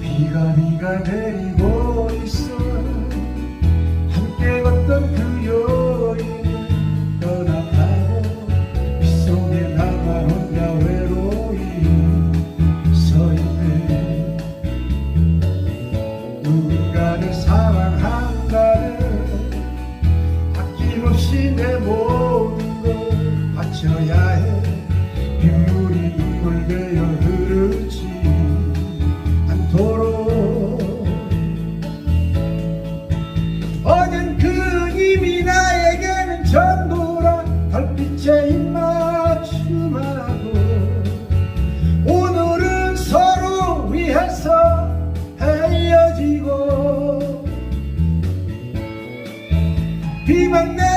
비가 비가 내리고 있어. 함께 걷던 그 여인을 떠나가고 빗속에 나가 혼자 외로이 서 있네. 누군가를 사 제 입맞춤하고. 오늘은 서로 위해서 헤어지고. 비만 내